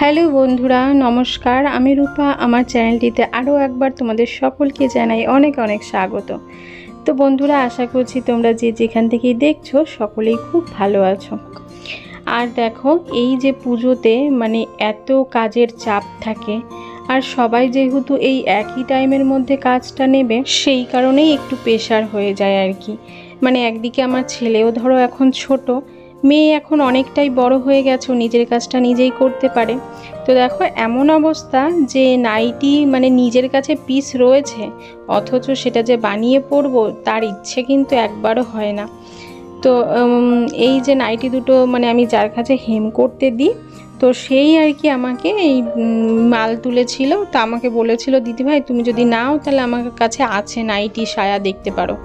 Hello বন্ধুরা, নমস্কার। আমি রূপা, আমার চ্যানেলটিতে আরও একবার তোমাদের সকলকে জানাই অনেক অনেক স্বাগত। তো বন্ধুরা, আশা করছি তোমরা যে যেখান থেকেই দেখছ সকলেই খুব ভালো আছো। আর দেখো, এই যে পুজোতে মানে এত কাজের চাপ থাকে, আর সবাই যেহেতু এই একই টাইমের মধ্যে কাজটা নেবে, সেই কারণেই একটু প্রেশার হয়ে যায় আর কি। মানে একদিকে আমার ছেলেও ধরো এখন ছোট মেয়ে এখন অনেকটাই বড় হয়ে গেছে নিজের কাজটা নিজেই করতে পারে। তো দেখো, এমন অবস্থা যে নাইটি মানে নিজের কাছে পিস রয়েছে, অথচ সেটা যে বানিয়ে পরবো, তার ইচ্ছে কিন্তু একবারও হয় না। তো এই যে নাইটি দুটো মানে আমি যার কাছে হেম করতে দিই, তো সেই আর কি আমাকে এই মাল তুলেছিল। তো আমাকে বলেছিল, দিদিভাই, তুমি যদি নাও, তাহলে আমার কাছে আছে নাইটি, সায়া দেখতে পারো।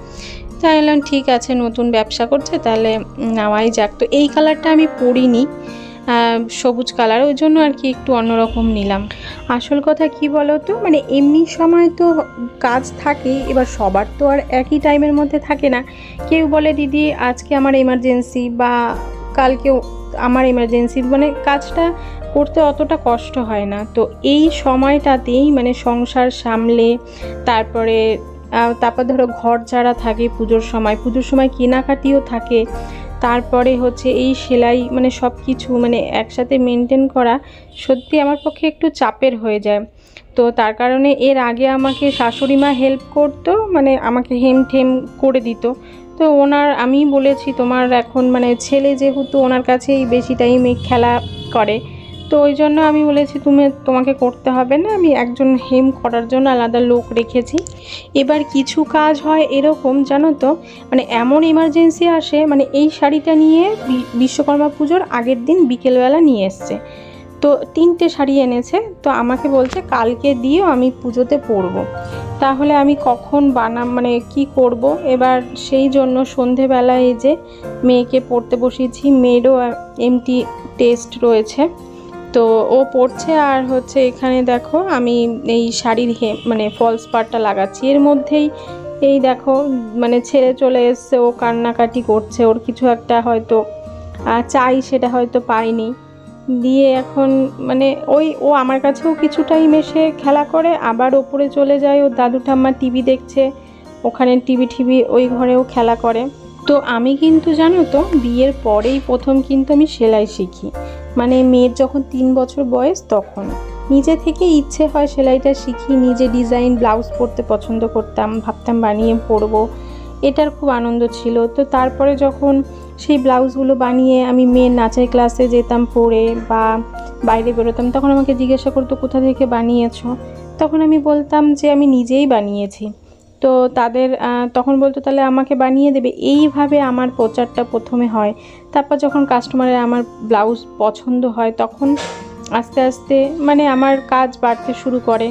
তাই বললাম, ঠিক আছে, নতুন ব্যবসা করছে, তাহলে নেওয়াই যাক। তো এই কালারটা আমি পরিনি। সবুজ কালার, ওই জন্য আর কি একটু অন্যরকম নিলাম। আসল কথা কি বলো তো মানে এমনি সময় তো কাজ থাকে, এবার সবার তো আর একই টাইমের মধ্যে থাকে না। কেউ বলে, দিদি, আজকে আমার এমার্জেন্সি বা কালকেও আমার এমার্জেন্সি মানে কাজটা করতে অতটা কষ্ট হয় না। তো এই সময়টাতেই মানে সংসার সামলে, তারপরে তারপর ধরো ঘর যারা থাকে পুজোর সময় পুজোর সময় কেনাকাটিও থাকে, তারপরে হচ্ছে এই সেলাই মানে সব কিছু মানে একসাথে মেনটেন করা সত্যি আমার পক্ষে একটু চাপের হয়ে যায়। তো তার কারণে এর আগে আমাকে শাশুড়ি মা হেল্প করতো মানে আমাকে হেম ঠেম করে দিত। তো ওনার আমি বলেছি তোমার এখন মানে ছেলে যেহেতু ওনার কাছেই বেশি টাইমে খেলা করে তো ওই জন্য আমি বলেছি, তুমি তোমাকে করতে হবে না। আমি একজন হেম করার জন্য আলাদা লোক রেখেছি। এবার কিছু কাজ হয় এরকম, জানো তো? মানে এমন ইমার্জেন্সি আসে মানে এই শাড়িটা নিয়ে বিশ্বকর্মা পুজোর আগের দিন বিকেলবেলা নিয়ে এসছে। তো তিনটে শাড়ি এনেছে, তো আমাকে বলছে, কালকে দিয়েও আমি পুজোতে পরবো। তাহলে আমি কখন বানাম মানে কি করব? এবার সেই জন্য সন্ধেবেলা এই যে মেয়েকে পড়তে বসিয়েছি, মেয়েরও এমটি টেস্ট রয়েছে। তো ও পড়ছে আর হচ্ছে এখানে দেখো আমি এই শাড়ির হে মানে ফলস পার্টটা লাগাচ্ছি। এর মধ্যেই এই দেখো মানে ছেড়ে চলে এসছে, ও কান্নাকাটি করছে, ওর কিছু একটা হয়তো চাই সেটা হয়তো পাইনি দিয়ে এখন মানে ওই, ও আমার কাছেও কিছু টাইম এসে খেলা করে, আবার ওপরে চলে যায়, ওর দাদু ঠাম্মা টিভি দেখছে, ওখানে টিভি টিভি ওই ঘরেও খেলা করে। তো আমি কিন্তু জানো তো, বিয়ের পরেই প্রথম কিন্তু আমি সেলাই শিখি। মানে মেয়ের যখন তিন বছর বয়স তখন। নিজে থেকে ইচ্ছে হয় সেলাইটা শিখি নিজে ডিজাইন, ব্লাউজ পরতে পছন্দ করতাম, ভাবতাম বানিয়ে পরবো। এটার খুব আনন্দ ছিল। তো তারপরে যখন সেই ব্লাউজগুলো বানিয়ে আমি মেয়ের নাচের ক্লাসে যেতাম পরে বা বাইরে বেরোতাম, তখন আমাকে জিজ্ঞাসা করতো, কোথা থেকে বানিয়েছ? তখন আমি বলতাম যে, আমি নিজেই বানিয়েছি। তো তাদের তখন বলতো, তাহলে আমাকে বানিয়ে দেবে। এইভাবে আমার প্রচারটা প্রথমে হয়। তারপর যখন কাস্টমারের আমার ব্লাউজ পছন্দ হয়, তখন আস্তে আস্তে মানে আমার কাজ বাড়তে শুরু করে।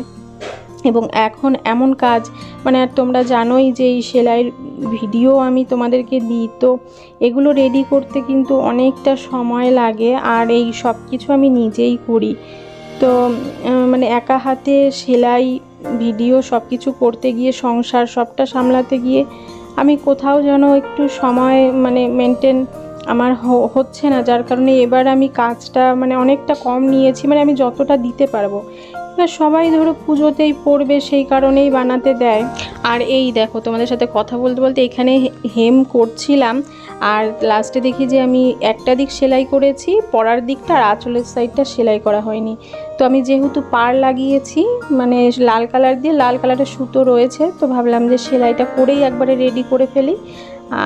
এবং এখন এমন কাজ মানে আর তোমরা জানোই যে এই সেলাইয়ের ভিডিও আমি তোমাদেরকে দিই, তো এগুলো রেডি করতে কিন্তু অনেকটা সময় লাগে আর এই সব কিছু আমি নিজেই করি। তো মানে একা হাতে সেলাই ভিডিও সব কিছু করতে গিয়ে, সংসার সবটা সামলাতে গিয়ে আমি কোথাও যেন একটু সময় মানে মেনটেন আমার হচ্ছে না। যার কারণে এবার আমি কাজটা মানে অনেকটা কম নিয়েছি মানে আমি যতটা দিতে পারব। এবার সবাই ধরো পুজোতেই পড়বে, সেই কারণেই বানাতে দেয়। আর এই দেখো, তোমাদের সাথে কথা বলতে বলতে এখানে হেম করছিলাম। আর লাস্টে দেখি যে আমি একটা দিক সেলাই করেছি পরার দিকটা আর আঁচলের সাইডটা সেলাই করা হয়নি। তো আমি যেহেতু পার লাগিয়েছি মানে লাল কালার দিয়ে, লাল কালারের সুতো রয়েছে, তো ভাবলাম যে সেলাইটা করেই একবারে রেডি করে ফেলি।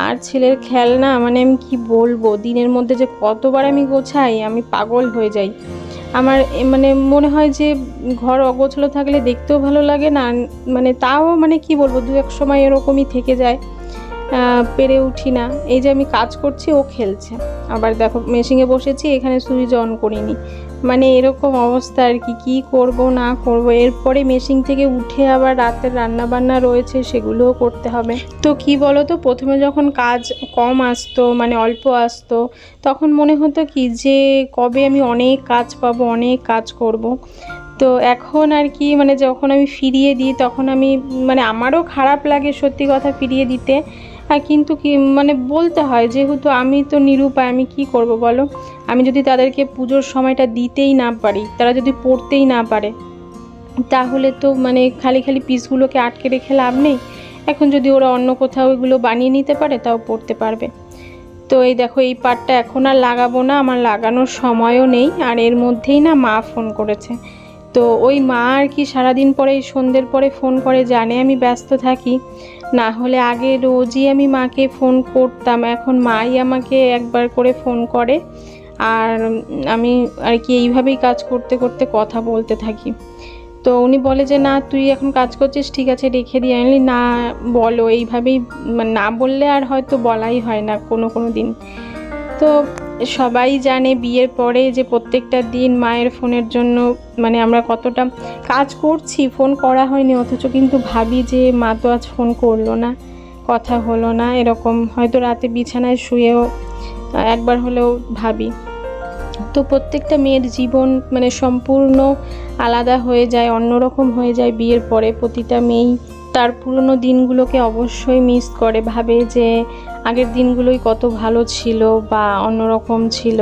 আর ছেলের খেলনা মানে আমি কি বলব, দিনের মধ্যে যে কতবার আমি গোছাই, আমি পাগল হয়ে যাই। আমার মানে মনে হয় যে ঘর অগোছলো থাকলে দেখতেও ভালো লাগে না মানে তাও মানে কি বলব দু এক সময় এরকমই থেকে যায়। পেরে উঠি না। এই যে আমি কাজ করছি, ও খেলছে। আবার দেখো মেশিনে বসেছি, এখানে সুইচ অন করিনি। মানে এরকম অবস্থা আর কি, কী করব, না করব। এরপরে মেশিন থেকে উঠে আবার রাতের রান্না বান্না রয়েছে, সেগুলোও করতে হবে। তো কি বলো তো প্রথমে যখন কাজ কম আসতো মানে অল্প আসতো, তখন মনে হতো কি যে, কবে আমি অনেক কাজ পাবো, অনেক কাজ করব। তো এখন আর কি মানে যখন আমি ফিরিয়ে দিই, তখন আমি মানে আমারও খারাপ লাগে সত্যি কথা ফিরিয়ে দিতে। আর কিন্তু কি মানে বলতে হয়, যেহেতু আমি তো নিরুপায়, আমি কি করব বলো? আমি যদি তাদেরকে পুজোর সময়টা দিতেই না পারি, তারা যদি পড়তেই না পারে, তাহলে তো মানে খালি খালি পিসগুলোকে আটকে রেখে লাভ নেই। এখন যদি ওরা অন্য কোথাও এগুলো বানিয়ে নিতে পারে, তাও পড়তে পারবে। তো এই দেখো, এই পাটটা এখন আর লাগাবো না, আমার লাগানোর সময়ও নেই, আর এর মধ্যেই না মা ফোন করেছে। তো ওই মা আর কি সারাদিন পরে এই সন্ধ্যের পরে ফোন করে, জানে আমি ব্যস্ত থাকি। না হলে আগে রোজই আমি মাকে ফোন করতাম। এখন মাই আমাকে একবার করে ফোন করে। আর আমি আর কি এইভাবেই কাজ করতে করতে কথা বলতে থাকি। তো উনি বলে যে, না, তুই এখন কাজ করছিস, ঠিক আছে, রেখে দিয়ে আনলি না, বলো। এইভাবেই, না বললে আর হয়তো বলাই হয় না কোনো কোনো দিন। তো সবাই জানে বিয়ের পরে যে প্রত্যেকটা দিন মায়ের ফোনের জন্য মানে আমরা কতটা কাজ করছি, ফোন করা হয়নি, অথচ কিন্তু ভাবি যে মা তো আজ ফোন করল না, কথা হলো না, এরকম হয়তো রাতে বিছানায় শুয়েও, একবার হলেও ভাবি। তো প্রত্যেকটা মেয়ের জীবন মানে সম্পূর্ণ আলাদা হয়ে যায়, অন্যরকম হয়ে যায় বিয়ের পরে, প্রতিটা মেয়েই তার পুরনো দিনগুলোকে অবশ্যই মিস করে, ভাবে যে আগের দিনগুলোই কত ভালো ছিল বা অন্যরকম ছিল।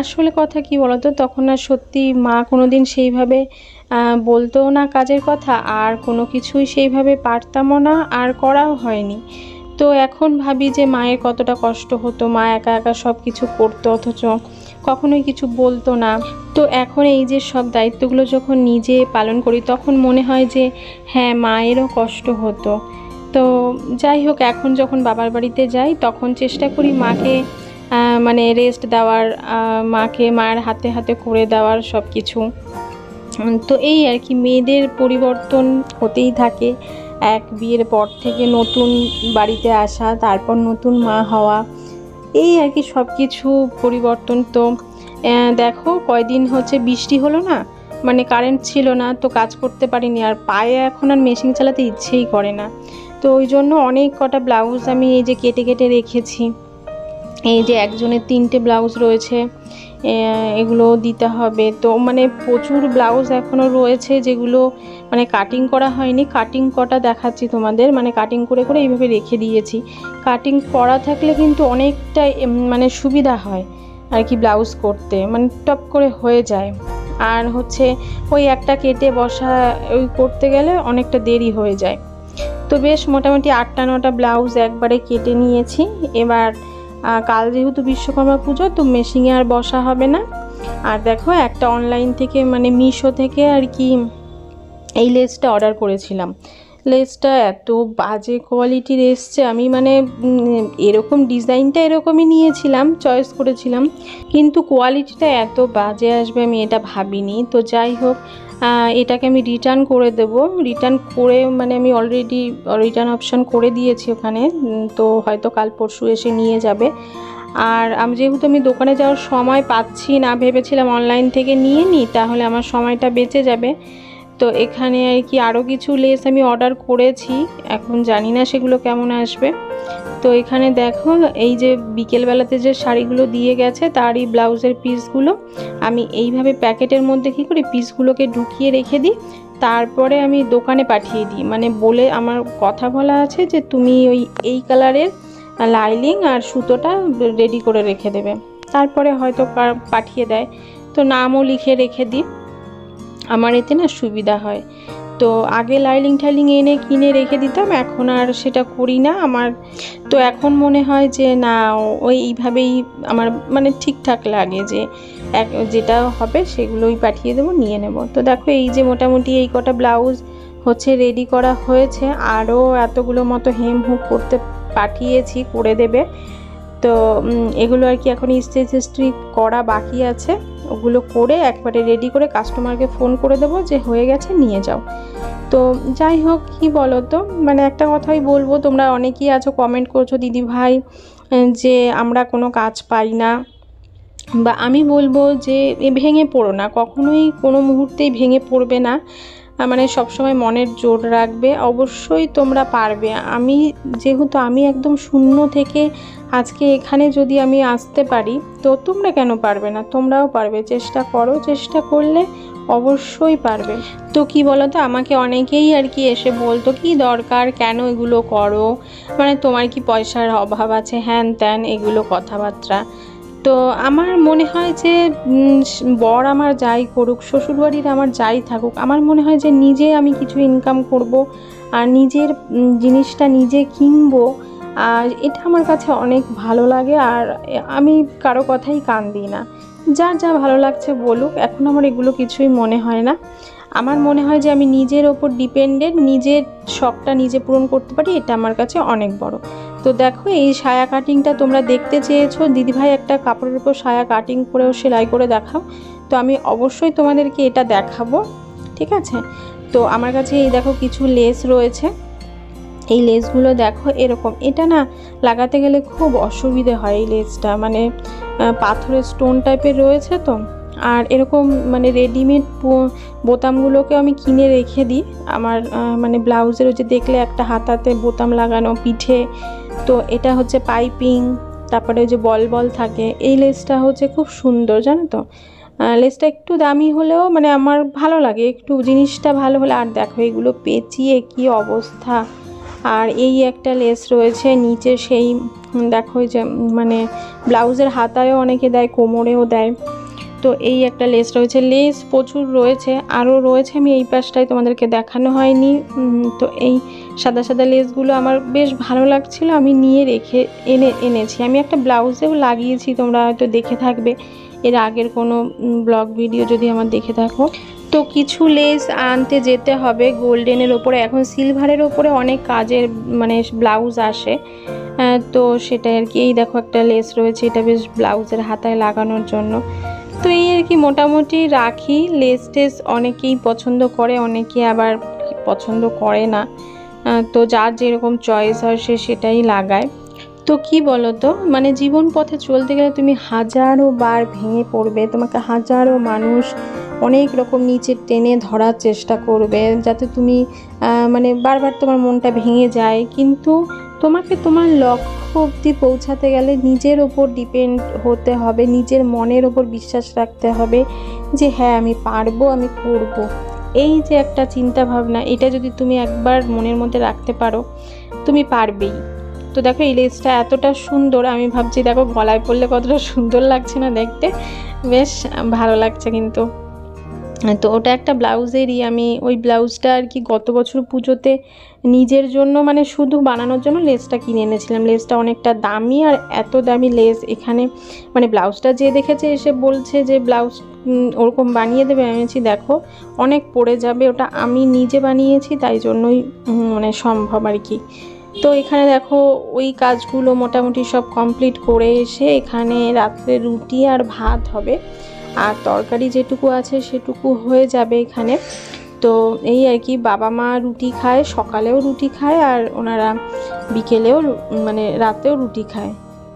আসলে কথা কি বলতো, তখন আর সত্যি মা কোনো দিন সেইভাবে বলতো না কাজের কথা, আর কোনো কিছুই সেইভাবে পারতামও না, আর করাও হয়নি। তো এখন ভাবি যে মায়ের কতটা কষ্ট হতো, মা একা একা সব কিছু করতো, অথচ কখনোই কিছু বলতো না। তো এখন এই যে সব দায়িত্বগুলো যখন নিজে পালন করি, তখন মনে হয় যে হ্যাঁ মায়েরও কষ্ট হতো। তো যাই হোক, এখন যখন বাবার বাড়িতে যাই, তখন চেষ্টা করি মাকে মানে রেস্ট দেওয়ার মাকে মায়ের হাতে হাতে করে দেওয়ার সব কিছু তো এই আর কি, মেয়েদের পরিবর্তন হতেই থাকে। এক বিয়ের পর থেকে নতুন বাড়িতে আসা, তারপর নতুন মা হওয়া এই আর কি সব কিছু পরিবর্তন তো দেখো কয়দিন হচ্ছে বৃষ্টি হলো না মানে কারেন্ট ছিল না, তো কাজ করতে পারিনি, আর পায়ে এখন আর মেশিন চালাতে ইচ্ছেই করে না। তো ওই জন্য অনেক কটা ব্লাউজ আমি এই যে কেটে কেটে রেখেছি। এই যে একজনের তিনটে ব্লাউজ রয়েছে এগুলো দিতে হবে। তো মানে প্রচুর ব্লাউজ এখনও রয়েছে যেগুলো মানে কাটিং করা হয়নি। কাটিং কটা দেখাচ্ছি তোমাদের। মানে কাটিং করে করে এইভাবে রেখে দিয়েছি। কাটিং করা থাকলে কিন্তু অনেকটা মানে সুবিধা হয় আর কি ব্লাউজ করতে। মানে টপ করে হয়ে যায়। আর হচ্ছে ওই একটা কেটে বসা, ওই করতে গেলে অনেকটা দেরি হয়ে যায়। তো বেশ মোটামুটি আটটা নটা ব্লাউজ একবারে কেটে নিয়েছি। এবার কাল যেহেতু বিশ্বকর্মা পুজো, তো মেশিনে আর বসা হবে না। আর দেখো একটা অনলাইন থেকে মানে মিশো থেকে আর কি এই লেসটা অর্ডার করেছিলাম। লেসটা এত বাজে কোয়ালিটির এসছে, আমি মানে এরকম ডিজাইনটা এরকমই নিয়েছিলাম, চয়েস করেছিলাম। কিন্তু কোয়ালিটিটা এত বাজে আসবে আমি এটা ভাবিনি। তো যাই হোক এটাকে আমি রিটার্ন করে দেব। রিটার্ন করে মানে আমি অলরেডি রিটার্ন অপশান করে দিয়েছি ওখানে তো হয়তো কাল পরশু এসে নিয়ে যাবে। আর আমি যেহেতু আমি দোকানে যাওয়ার সময় পাচ্ছি না, ভেবেছিলাম অনলাইন থেকে নিয়ে নিই তাহলে আমার সময়টা বেঁচে যাবে। তো এখানে আর কি আরও কিছু লেস আমি অর্ডার করেছি। এখন জানি না সেগুলো কেমন আসবে। তো এখানে দেখো, এই যে বিকেলবেলাতে যে শাড়িগুলো দিয়ে গেছে, তারই ব্লাউজের পিসগুলো আমি এইভাবে প্যাকেটের মধ্যে কী করি পিসগুলোকে ঢুকিয়ে রেখে দিই। তারপরে আমি দোকানে পাঠিয়ে দিই। মানে বলে আমার কথা বলা আছে যে, তুমি ওই এই কালারের লাইলিং আর সুতোটা রেডি করে রেখে দেবে। তারপরে হয়তো পাঠিয়ে দেয়। তো নামও লিখে রেখে দিই। আমার এতে না সুবিধা হয়। তো আগে লাইলিং টাইলিং এনে কিনে রেখে দিতাম, এখন আর সেটা করি না। আমার তো এখন মনে হয় যে না, ওই এইভাবেই আমার মানে ঠিকঠাক লাগে যে এক, যেটা হবে সেগুলোই পাঠিয়ে দেবো, নিয়ে নেব। তো দেখো এই যে মোটামুটি এই কটা ব্লাউজ হচ্ছে রেডি করা হয়েছে। আরও এতগুলো মতো হেম হুক করতে পাঠিয়েছি, করে দেবে। তো এগুলো আর কি এখন স্টেজ স্ট্রিক করা বাকি আছে। ওগুলো করে একবারে রেডি করে কাস্টমারকে ফোন করে দেবো যে হয়ে গেছে, নিয়ে যাও। তো, যাই হোক, কি বলো তো মানে একটা কথাই বলব, তোমরা অনেকেই আছো কমেন্ট করছ, দিদি ভাই যে আমরা কোনো কাজ পাই না। বা আমি বলব যে ভেঙে পড়ো না, কখনোই কোনো মুহূর্তেই ভেঙে পড়বে না। মানে সবসময় মনের জোর রাখবে, অবশ্যই তোমরা পারবে। আমি যেহেতু আমি একদম শূন্য থেকে আজকে এখানে যদি আমি আসতে পারি, তো তোমরা কেন পারবে না? তোমরাও পারবে। চেষ্টা করো, চেষ্টা করলে অবশ্যই পারবে। তো কি বলো তো আমাকে অনেকেই আর কি এসে বলতো, কি দরকার? কেন এগুলো করো? মানে তোমার কি পয়সার অভাব আছে? হ্যান ত্যান, এগুলো কথাবার্তা। তো আমার মনে হয় যে বর আমার যাই করুক, শ্বশুরবাড়ির আমার যাই থাকুক, আমার মনে হয় যে নিজে আমি কিছু ইনকাম করব আর নিজের জিনিসটা নিজে কিনবো। আর এটা আমার কাছে অনেক ভালো লাগে আর আমি কারও কথাই কান দিই না। যার যা ভালো লাগছে বলুক, এখন আমার এগুলো কিছুই মনে হয় না। আমার মনে হয় যে আমি নিজের ওপর ডিপেন্ডেন্ট নিজের শখটা নিজে পূরণ করতে পারি, এটা আমার কাছে অনেক বড়। তো দেখো, এই সায়া কাটিংটা তোমরা দেখতে চেয়েছো। দিদিভাই একটা কাপড়ের উপর সায়া কাটিং করেও সেলাই করে দেখাও। তো আমি অবশ্যই তোমাদেরকে এটা দেখাবো, ঠিক আছে? তো আমার কাছে এই দেখো কিছু লেস রয়েছে। এই লেসগুলো দেখো এরকম। এটা না লাগাতে গেলে খুব অসুবিধে হয় এই লেসটা মানে পাথরের স্টোন টাইপের রয়েছে তো। আর এরকম মানে রেডিমেড বোতামগুলোকে আমি কিনে রেখে দিই। আমার মানে ব্লাউজের যে দেখলে একটা হাতাতে বোতাম লাগানো, পিঠে। তো এটা হচ্ছে পাইপিং তারপরে ওই যে বল বল থাকে। এই লেসটা হচ্ছে খুব সুন্দর, জানো তো? লেসটা একটু দামি হলেও মানে আমার ভালো লাগে। একটু জিনিসটা ভালো হলে, আর দেখো এগুলো পেঁচিয়ে কি অবস্থা। আর এই একটা লেস রয়েছে, নিচে সেই, দেখো যে মানে ব্লাউজের হাতায়ও অনেকে দেয়, কোমরেও দেয়। তো এই একটা লেস রয়েছে, লেস প্রচুর রয়েছে, আরও রয়েছে, আমি এই পাশটায় তোমাদেরকে দেখানো হয়নি। তো এই সাদা সাদা লেসগুলো আমার বেশ ভালো লাগছিল, আমি নিয়ে রেখে এনে, এনেছি। আমি একটা ব্লাউজেও লাগিয়েছি, তোমরা হয়তো দেখে থাকবে। এর আগের কোনো ব্লগ ভিডিও যদি আমার দেখে থাকো। তো কিছু লেস আনতে যেতে হবে গোল্ডেনের ওপরে। এখন সিলভারের ওপরে অনেক কাজের মানে ব্লাউজ আসে। তো সেটা আর কি। এই দেখো একটা লেস রয়েছে, এটা বেশ ব্লাউজের হাতায় লাগানোর জন্য। তো এই আর কি, মোটামুটি রাখি। লেস টেস অনেকেই পছন্দ করে, অনেকে আবার পছন্দ করে না। তো যার যেরকম চয়েস হয় সে সেটাই লাগায়। তো কি বলো তো মানে জীবন পথে চলতে গেলে তুমি হাজারো বার ভেঙে পড়বে। তোমাকে হাজারো মানুষ অনেক রকম নিচে টেনে ধরার চেষ্টা করবে যাতে তুমি মানে বারবার তোমার মনটা ভেঙে যায়। কিন্তু তোমাকে তোমার লক্ষ্য অবধি পৌঁছাতে গেলে নিজের ওপর ডিপেন্ড হতে হবে, নিজের মনের ওপর বিশ্বাস রাখতে হবে যে হ্যাঁ আমি পারব, আমি করব। এই যে একটা চিন্তা ভাবনা, এটা যদি তুমি একবার মনের মধ্যে রাখতে পারো, তুমি পারবেই। তো দেখো, এই লেসটা এতটা সুন্দর, আমি ভাবছি, দেখো, গলায় পড়লে কতটা সুন্দর লাগছে না দেখতে। বেশ, ভালো লাগছে কিন্তু। তো ওটা একটা ব্লাউজেরই, আমি ওই ব্লাউজটা আর কি গত বছর পুজোতে নিজের জন্য মানে শুধু বানানোর জন্য লেসটা কিনে এনেছিলাম। লেসটা অনেকটা দামি আর এত দামি লেস এখানে মানে ব্লাউজটা যে দেখেছে এসে বলছে যে ব্লাউজ ওরকম বানিয়ে দেবে। আমি বলছি, দেখো, অনেক পড়ে যাবে, ওটা আমি নিজে বানিয়েছি, তাই জন্যই মানে সম্ভব আর কি। তো এখানে দেখো, ওই কাজগুলো মোটামুটি সব কমপ্লিট করে এসে এখানে রাত্রে রুটি আর ভাত হবে। আর তরকারি যেটুকু আছে সেটুকু হয়ে যাবে এখানে। তো এই আর কি, বাবা মা রুটি খায়, সকালেও রুটি খায় আর ওনারা বিকেলেও মানে রাতেও রুটি খায়।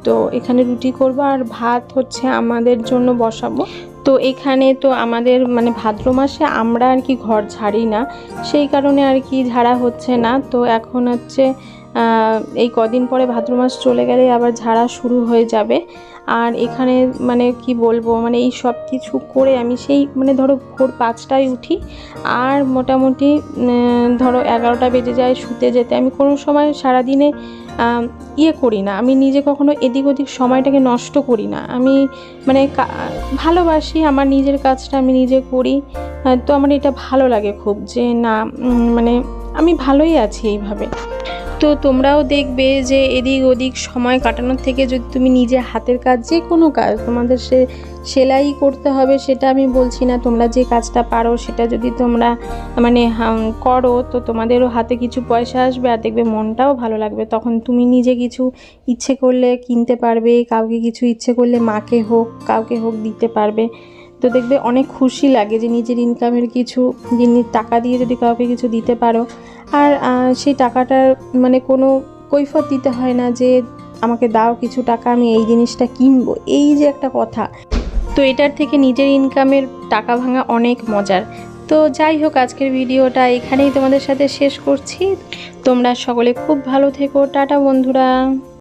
তো এখানে রুটি করব আর ভাত হচ্ছে আমাদের জন্য বসাবো। তো এখানে তো আমাদের মানে ভাদ্র মাসে আমরা আর কি ঘর ঝাড়ি না, সেই কারণে আর কি ঝাড়া হচ্ছে না। তো এখন হচ্ছে এই কদিন পরে ভাদ্র মাস চলে গেলে আবার ঝাড়া শুরু হয়ে যাবে। আর এখানে মানে কি বলব মানে এই সব কিছু করে আমি সেই মানে ধরো ভোর পাঁচটায় উঠি আর মোটামুটি ধরো এগারোটা বেজে যায় শুতে যেতে। আমি কোনো সময় সারাদিনে ইয়ে করি না। আমি নিজে কখনো এদিক ওদিক সময়টাকে নষ্ট করি না। আমি মানে ভালোবাসি, আমার নিজের কাজটা আমি নিজে করি। তো আমার এটা ভালো লাগে খুব যে না মানে আমি ভালোই আছি এইভাবে। তো তোমরাও দেখবে যে এদিক ওদিক সময় কাটানোর থেকে যদি তুমি নিজে হাতের কাজ, যে কোনো কাজ, তোমাদের সে সেলাই করতে হবে সেটা আমি বলছি না। তোমরা যে কাজটা পারো সেটা যদি তোমরা মানে করো, তো তোমাদেরও হাতে কিছু পয়সা আসবে আর দেখবে মনটাও ভালো লাগবে। তখন তুমি নিজে কিছু ইচ্ছে করলে কিনতে পারবে, কাউকে কিছু ইচ্ছে করলে মাকে হোক, কাউকে হোক দিতে পারবে। তো দেখবে অনেক খুশি লাগে যে নিজের ইনকামের কিছু টাকা দিয়ে যদি কাউকে কিছু দিতে পারো। আর সেই টাকাটার মানে কোনো কৈফত দিতে হয় না যে আমাকে দাও কিছু টাকা, আমি এই জিনিসটা কিনবো। এই যে একটা কথা। তো এটার থেকে নিজের ইনকামের টাকা ভাঙা অনেক মজার। তো যাই হোক, আজকের ভিডিওটা এখানেই তোমাদের সাথে শেষ করছি। তোমরা সকলে খুব ভালো থেকো। টাটা বন্ধুরা।